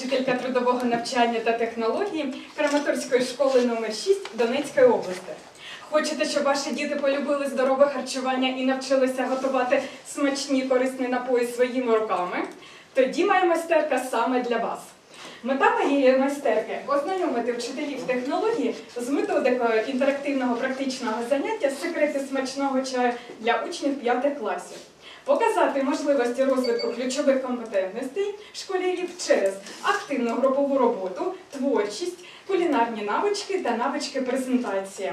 вчителька трудового навчання та технології Краматорської школи номер 6 Донецької області. Хочете, щоб ваші діти полюбили здорове харчування і навчилися готувати смачні корисні напої своїми руками? Тоді моя майстерка саме для вас. Мета моєї майстерки ознайомити вчителів технології з методикою інтерактивного практичного заняття секрети смачного чаю для учнів 5 класів, показати можливості розвитку ключових компетентностей школярів через активну групову роботу, творчість, кулінарні навички та навички презентації.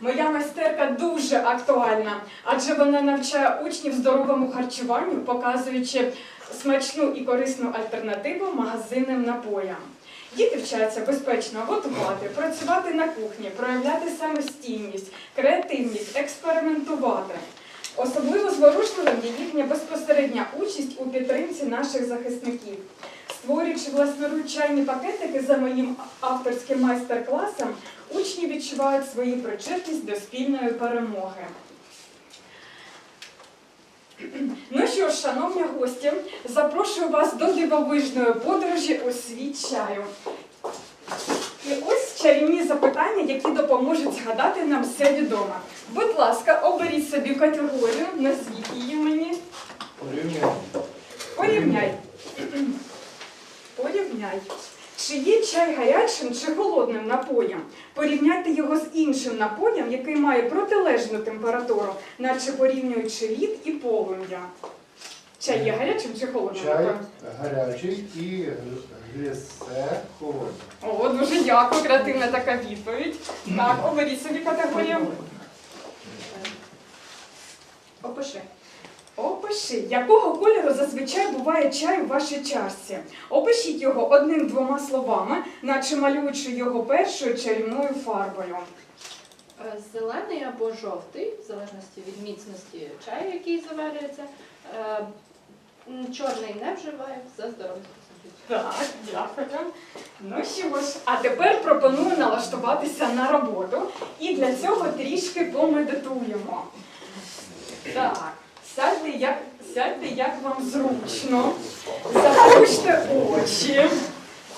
Моя майстерка дуже актуальна, адже вона навчає учнів здоровому харчуванню, показуючи смачну і корисну альтернативу магазинним напоям. Діти вчаться безпечно готувати, працювати на кухні, проявляти самостійність, креативність, експериментувати. Особливо зворушливим є їхня безпосередня участь у підтримці наших захисників. Створюючи власноруч пакетики за моїм авторським майстер-класом, учні відчувають свою причетність до спільної перемоги. Ну що ж, шановні гості, запрошую вас до дивовижної подорожі у світ чаю. І ось чарівні запитання, які допоможуть згадати нам все відоме. Будь ласка, оберіть собі категорію, назвіть її мені. Порівняно. Порівняй. Порівняй. Чи є чай гарячим чи холодним напоєм? Порівняйте його з іншим напоєм, який має протилежну температуру, наче порівнюючи лід і полум'я. Чай є гарячим чи холодним Чай гарячий і глісе холодний. О, дуже дякую, креативна така відповідь. Так, оберіть собі категорію. Опиши. Опиши, якого кольору зазвичай буває чай у вашій чашці. Опишіть його одним-двома словами, наче малюючи його першою чарівною фарбою. Е, Зелений або жовтий, в залежності від міцності чаю, який заварюється. Чорний не вживаю за здоров'я. Так, дякую. Ну що ж, а тепер пропоную налаштуватися на роботу і для цього трішки помедитуємо. Так, сядьте як, сядьте як вам зручно. Заплющте очі.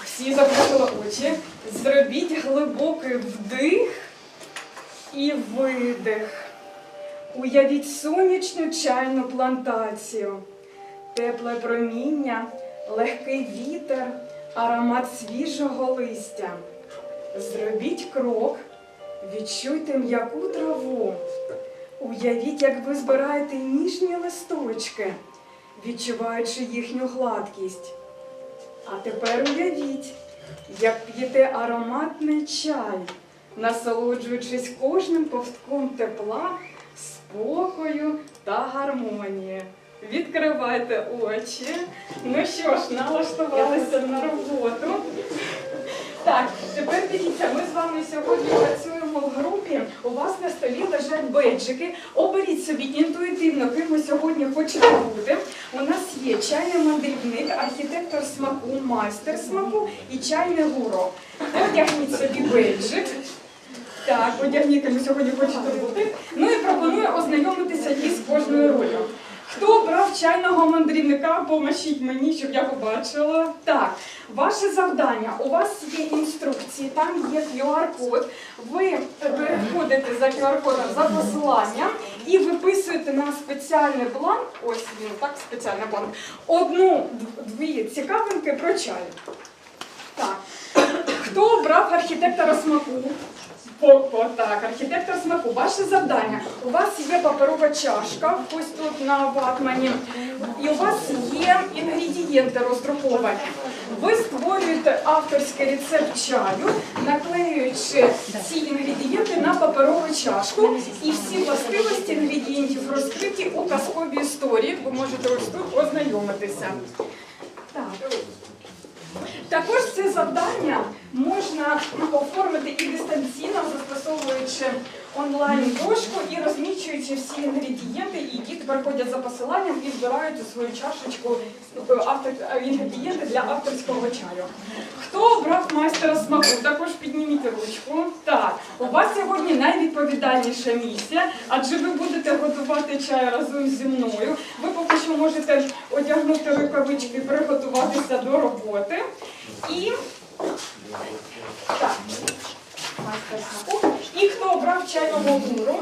Всі заплющили очі. Зробіть глибокий вдих і видих. Уявіть сонячну чайну плантацію тепле проміння, легкий вітер, аромат свіжого листя. Зробіть крок, відчуйте м'яку траву. Уявіть, як ви збираєте ніжні листочки, відчуваючи їхню гладкість. А тепер уявіть, як п'єте ароматний чай, насолоджуючись кожним ковтком тепла, спокою та гармонії. Відкривайте очі. Ну що ж, налаштувалися на роботу. Так, тепер дивіться, ми з вами сьогодні працюємо в групі. У вас на столі лежать бейджики. Оберіть собі інтуїтивно, ким ви сьогодні хочете бути. У нас є чайний мандрівник, архітектор смаку, майстер смаку і чайний гуру. Одягніть собі бейджик. Так, одягніть, ким ви сьогодні хочете бути. Ну і пропоную ознайомитися із кожною ролью. Хто обрав чайного мандрівника, поможіть мені, щоб я побачила. Так, ваше завдання. У вас є інструкції, там є QR-код. Ви переходите за QR-кодом за посиланням і виписуєте на спеціальний бланк. Ось він, так, спеціальний бланк. Одну-дві цікавинки про чай. Так. Хто обрав архітектора смаку? По, так, архітектор смаку. Ваше завдання. У вас є паперова чашка, ось тут на ватмані, і у вас є інгредієнти роздруковані. Ви створюєте авторський рецепт чаю, наклеюючи ці інгредієнти на паперову чашку, і всі властивості інгредієнтів розкриті у казковій історії. Ви можете ось тут ознайомитися. Так. Також це завдання можна оформити і дистанційно, застосовуючи онлайн-дошку і розміщуючи всі інгредієнти, і діти приходять за посиланням і збирають у свою чашечку е, автор, е, інгредієнти для авторського чаю. Хто обрав майстера смаку? Також підніміть ручку. Так, у вас сьогодні найвідповідальніша місія, адже ви будете готувати чай разом зі мною. Ви поки що можете одягнути рукавички, приготуватися до роботи. І так, майстер смаку. І хто обрав чайного гуру?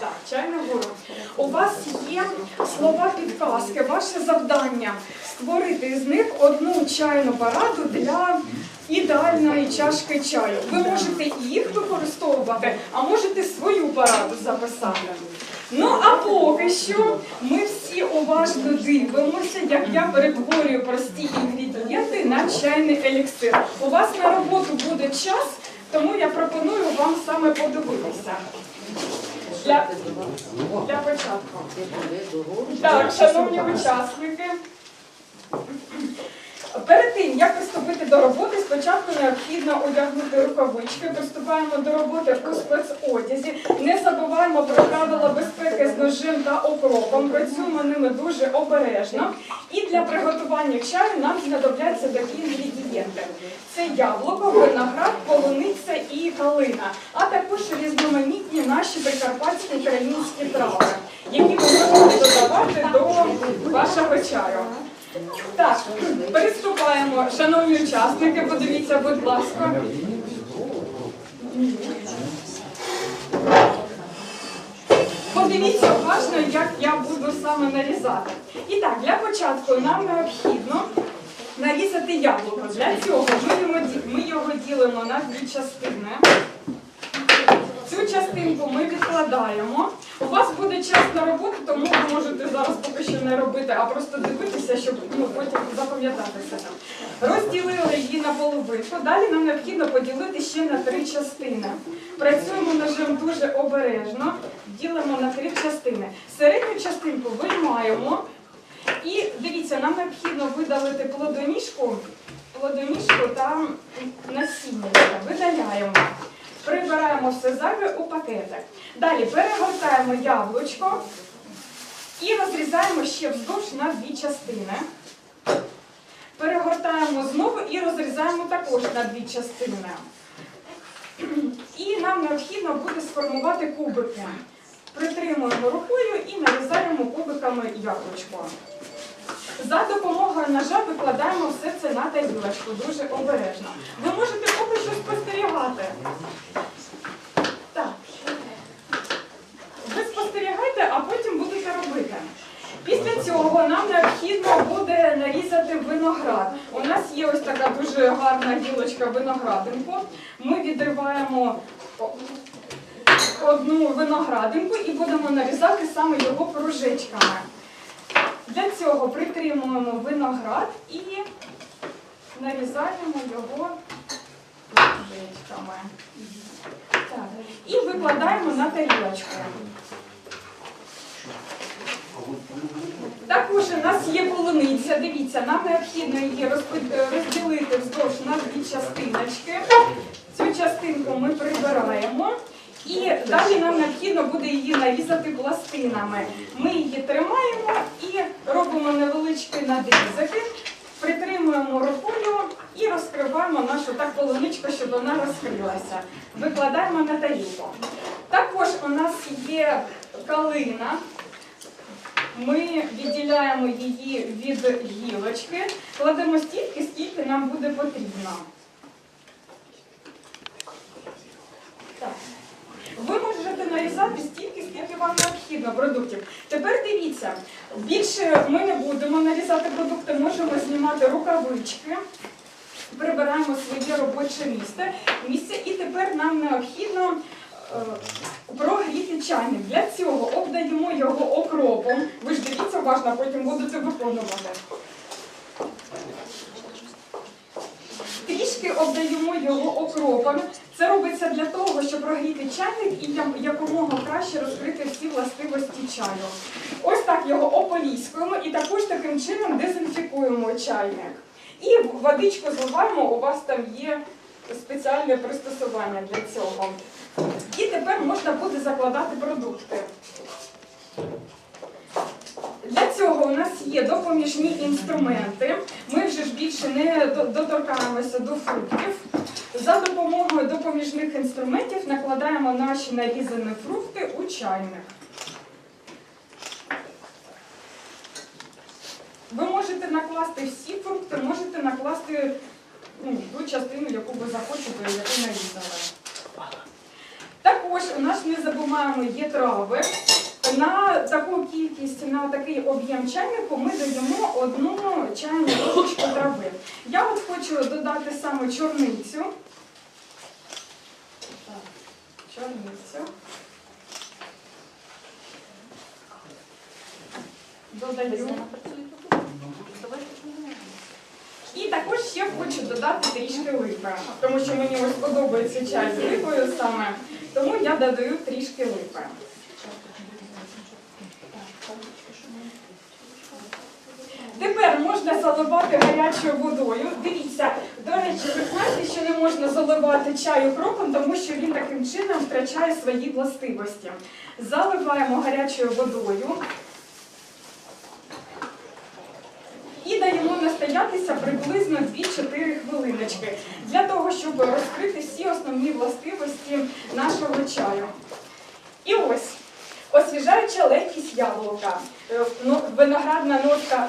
Так, чайну гуру. У вас є слова підказки. Ваше завдання створити з них одну чайну параду для ідеальної чашки чаю. Ви можете їх використовувати, а можете свою параду записати. Ну а поки що ми всі уважно дивимося, як я перетворюю прості інгредієнти на чайний еліксир. У вас на роботу буде час, тому я пропоную вам саме подивитися. Для, для початку. Так, шановні учасники. Перед тим, як приступити до роботи, спочатку необхідно одягнути рукавички. Приступаємо до роботи у спецодязі. Не забуваємо про правила безпеки з ножем та окропом. Працюємо ними дуже обережно. І для приготування чаю нам знадобляться такі інгредієнти: це яблуко, виноград, полуниця і калина, а також різноманітні наші прикарпатські українські трави, які ви можете додавати до вашого чаю. Так, приступаємо. Шановні учасники, подивіться, будь ласка. Подивіться уважно, як я буду саме нарізати. І так, для початку нам необхідно нарізати яблуко. Для цього ми його, ділимо на дві частини. Цю частинку ми відкладаємо. У вас буде час на роботу, тому ви можете зараз поки що не робити, а просто дивитися, щоб ну, потім запам'ятатися. Розділили її на половинку. Далі нам необхідно поділити ще на три частини. Працюємо ножем дуже обережно, ділимо на три частини. Середню частинку виймаємо. Нам необхідно видалити плодоніжку, плодоніжку та насіння. Видаляємо. Прибираємо все зайве у пакетик. Далі перегортаємо яблучко і розрізаємо ще вздовж на дві частини. Перегортаємо знову і розрізаємо також на дві частини. І нам необхідно буде сформувати кубики. Притримуємо рукою і нарізаємо кубиками яблучко. За допомогою ножа викладаємо все це на тарілочку дуже обережно. Ви можете поки що спостерігати. Так. Ви спостерігайте, а потім будете робити. Після цього нам необхідно буде нарізати виноград. У нас є ось така дуже гарна гілочка виноградинку. Ми відриваємо одну виноградинку і будемо нарізати саме його кружечками. Цього притримуємо виноград і нарізаємо його. Так. І викладаємо на тарілочку. Також у нас є полуниця. Дивіться, нам необхідно її розділити вздовж на дві частиночки. Цю частинку ми прибираємо. І далі нам необхідно буде її нарізати пластинами. Ми її тримаємо і робимо невеличкі надрізики, притримуємо рукою і розкриваємо нашу так полуничку, щоб вона розкрилася. Викладаємо на тарілку. Також у нас є калина. Ми відділяємо її від гілочки, кладемо стільки, скільки нам буде потрібно. Ви можете нарізати стільки, скільки вам необхідно продуктів. Тепер дивіться, більше ми не будемо нарізати продукти, можемо знімати рукавички, прибираємо своє робоче місце. місце і тепер нам необхідно е, прогріти чайник. Для цього обдаємо його окропом. Ви ж дивіться уважно, потім будете виконувати. Трішки обдаємо його окропом. Це робиться для того, щоб прогріти чайник і якомога краще розкрити всі властивості чаю. Ось так його ополіскуємо і також таким чином дезінфікуємо чайник. І водичку зливаємо, у вас там є спеціальне пристосування для цього. І тепер можна буде закладати продукти. Для цього у нас є допоміжні інструменти. Ми вже ж більше не доторкаємося до фруктів. За допомогою допоміжних інструментів накладаємо наші нарізані фрукти у чайник. Ви можете накласти всі фрукти, можете накласти ну, ту частину, яку ви захочете, яку нарізали. Також у нас не забуваємо є трави. На таку кількість, на такий об'єм чайнику ми даємо одну чайну ложечку трави. Я от хочу додати саме чорницю. Чорницю. Додаю. І також ще хочу додати трішки липи, тому що мені ось подобається чай з липою саме, тому я додаю трішки липи. Тепер можна заливати гарячою водою. Дивіться, до речі, ви знаєте, що не можна заливати чай укропом, тому що він таким чином втрачає свої властивості. Заливаємо гарячою водою. І даємо настоятися приблизно 2-4 хвилиночки для того, щоб розкрити всі основні властивості нашого чаю. І ось освіжаюча легкість яблука, е, ну, виноградна нотка.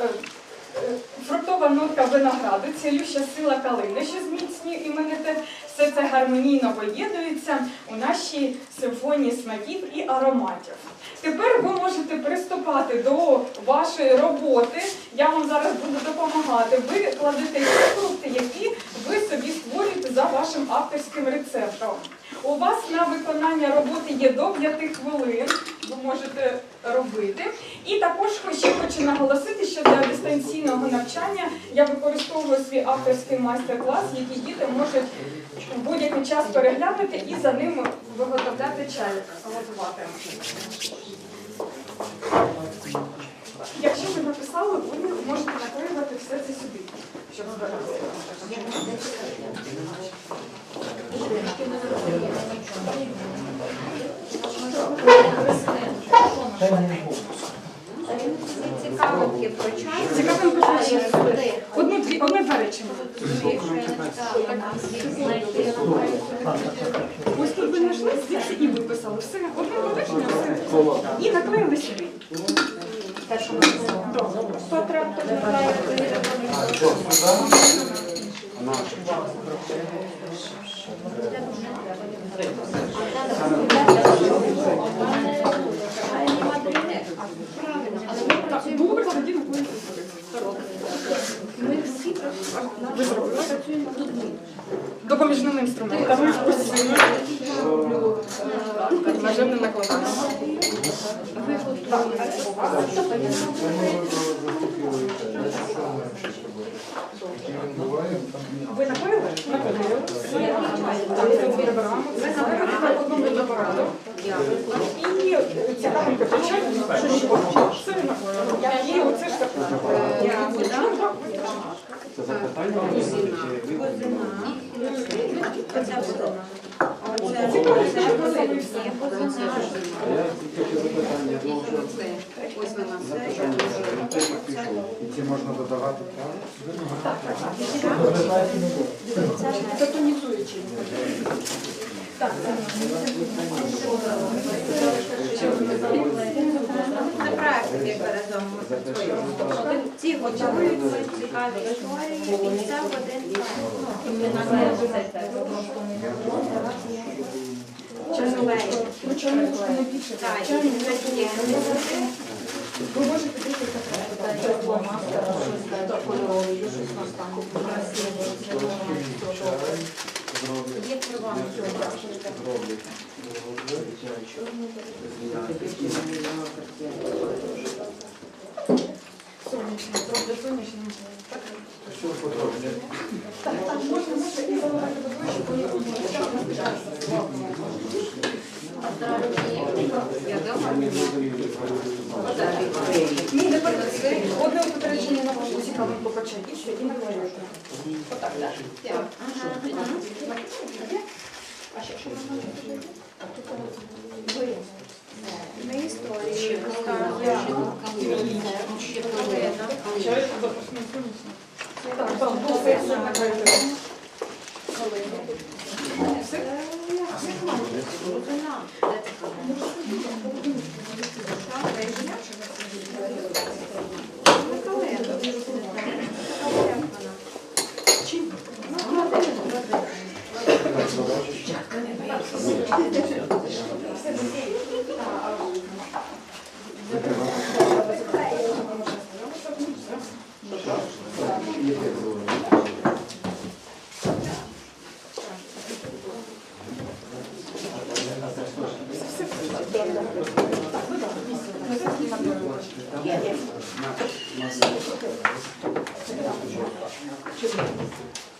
Фруктова нотка винограду, цілюща сила калини, що зміцнює імунітет, все це гармонійно поєднується у нашій симфонії смаків і ароматів. Тепер ви можете приступати до вашої роботи. Я вам зараз буду допомагати. Ви кладете ті фрукти, які ви собі створюєте за вашим авторським рецептом. У вас на виконання роботи є до 5 хвилин. Ви можете робити. І також ще хочу наголосити, що для дистанційного навчання я використовую свій авторський майстер-клас, який діти можуть в будь-який час переглянути і за ним виготовляти чай, готувати. Якщо ви написали, ви можете наклеювати все це сюди, щоб збирати. Цікавинки про чай. Цікавинки про чай. Сюди. Одну дві одне два. Ось тут ви знайшли, звідси і виписали. Все, одне два все. І наклеїли сюди. Так, добре, тоді наклеїли сюди. Ми Допоміжними інструментами. постійно. Так, нажим буває, там Ви. Це прибираємо. Це забираємо одному. І оце ж так. Це запитання ви І ці можна додавати Це тонізуючий. Так, практиці разом. Готують цікаві історії, і це в один Чорновий. ну чому не більше? Так, і такі. Ви можете дивитися. Є права. зроблять. Сонячно, правда. Так, так, так, можна, можна і заливати водою, щоб вони Я думаю, Ні, не перед Одне попередження на вашу цікавинку почати, і все, і на наклеювати. Отак, так. Ага. А ще що можна зробити? Ми історію розказуємо. Чай запашний комісія. Так, там все все накрите.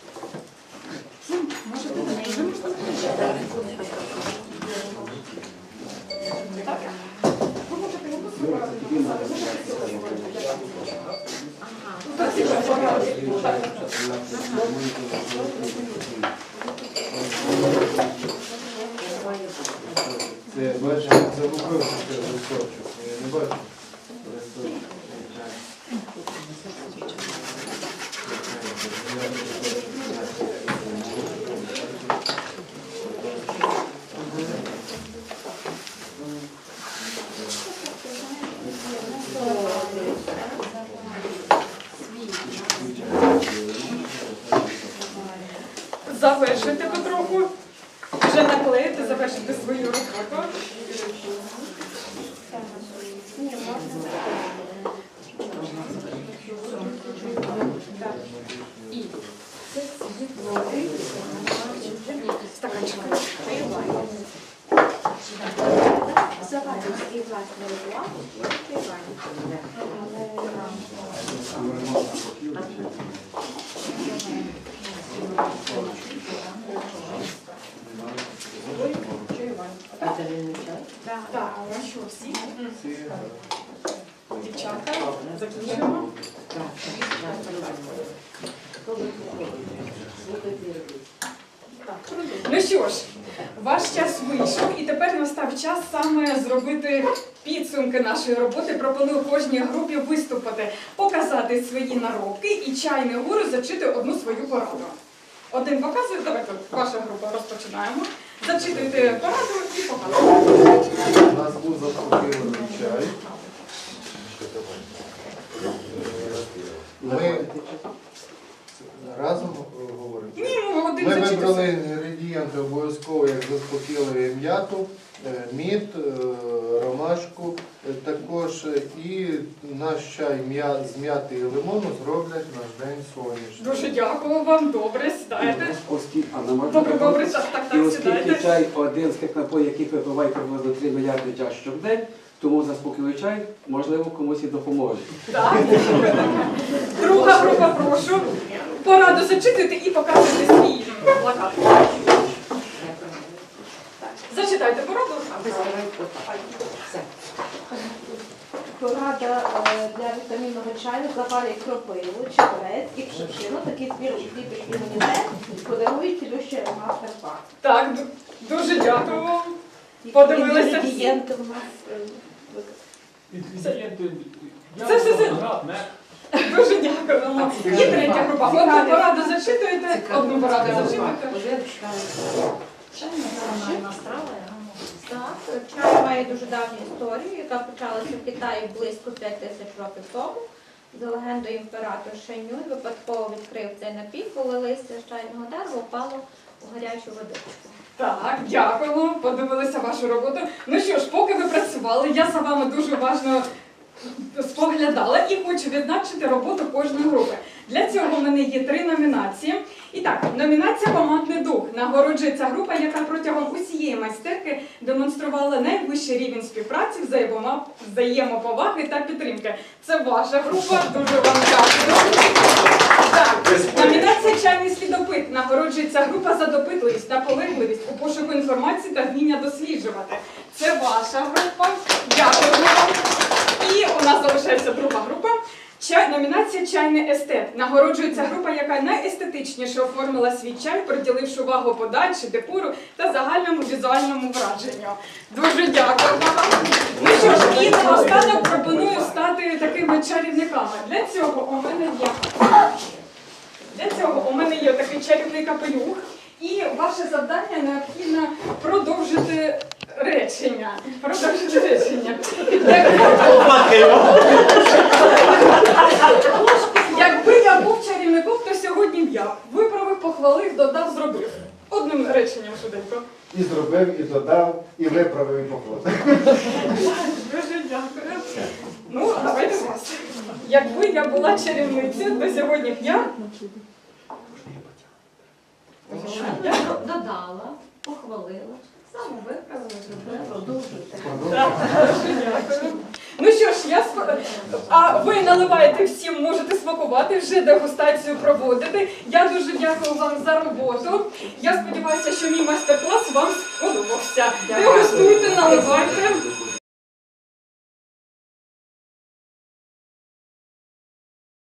Завершити потроху. Ну що, всі? Дівчатка, закінчуємо. Ну що ж, ваш час вийшов, і тепер настав час саме зробити підсумки нашої роботи. Пропоную кожній групі виступити, показати свої наробки і чайний гуру зачити одну свою пораду. Один показує, давайте ваша група розпочинаємо. Зачитуйте пораду і показуйте. У нас був заспокійливий чай. Ми разом говоримо. Ми вибрали інгредієнти обов'язково, як заспокійливі м'яту, е, мід, е, ромашку, е, також і наш чай м'я- з м'яти і лимону зроблять наш день сонячним. Дуже дякую вам, добре, сідайте. Оскільки, а не можна Добре, добре, так, так, І оскільки сідайте. чай один з тих напоїв, яких випиває приблизно 3 мільярди чаш щодень, тому заспокійливий чай, можливо, комусь і допоможе. Так. Друга група, прошу. Пораду зачитуйте і показуйте свій плакат. Зачитайте пораду. Порада е, для вітамінного чаю запалює кропиву, чебрець і пшеничину. Такий збір укріпить імунітет, подарує цілющий аромат Карпат. Так, дуже дякую вам. Подивилися всі? Інгредієнти у нас е, Інгредієнти. Це все- мед. Дуже дякуємо. І третя група. Одну пораду зачитуєте, одну пораду зачитуєте. Так, чай має дуже давню історію, яка почалася в Китаї близько 5 тисяч років тому. За легендою імператор Шенюй випадково відкрив цей напій, коли листя з чайного дерева впало у гарячу водичку. Так, дякуємо. Подивилися вашу роботу. Ну що ж, поки ви працювали, я за вами дуже уважно споглядала і хочу відзначити роботу кожної групи. Для цього в мене є три номінації. І так, номінація Командний дух нагороджується група, яка протягом усієї майстерки демонструвала найвищий рівень співпраці, взаємоповаги та підтримки. Це ваша група. Дуже вам дякую. Так, номінація Чайний слідопит нагороджується група за допитливість, наполегливість у пошуку інформації та вміння досліджувати. Це ваша група. Дякую вам. І у нас залишається друга група. Чай, номінація чайний естет. Нагороджується група, яка найестетичніше оформила свій чай, приділивши увагу подачі, декору та загальному візуальному враженню. Дуже дякую вам. Ну що ж, і наостанок пропоную стати такими чарівниками. Для цього у мене є для цього у мене є такий чарівний капелюх, і ваше завдання необхідно продовжити речення. Продовжити речення. Якби я був чарівником, то сьогодні б я виправив, похвалив, додав, зробив. Одним реченням швиденько. І зробив, і додав, і виправив, і поклав. Дуже дякую. Ну, давайте з вас. Якби я була чарівницею, то сьогодні б я Я додала, похвалила, саме виправила, зробила. Продовжуйте. Дуже дякую. Ну що ж, я сп- а ви наливаєте всім, можете смакувати, вже дегустацію проводити. Я дуже дякую вам за роботу. Я сподіваюся, що мій майстер-клас вам сподобався. Дегустуйте, наливайте.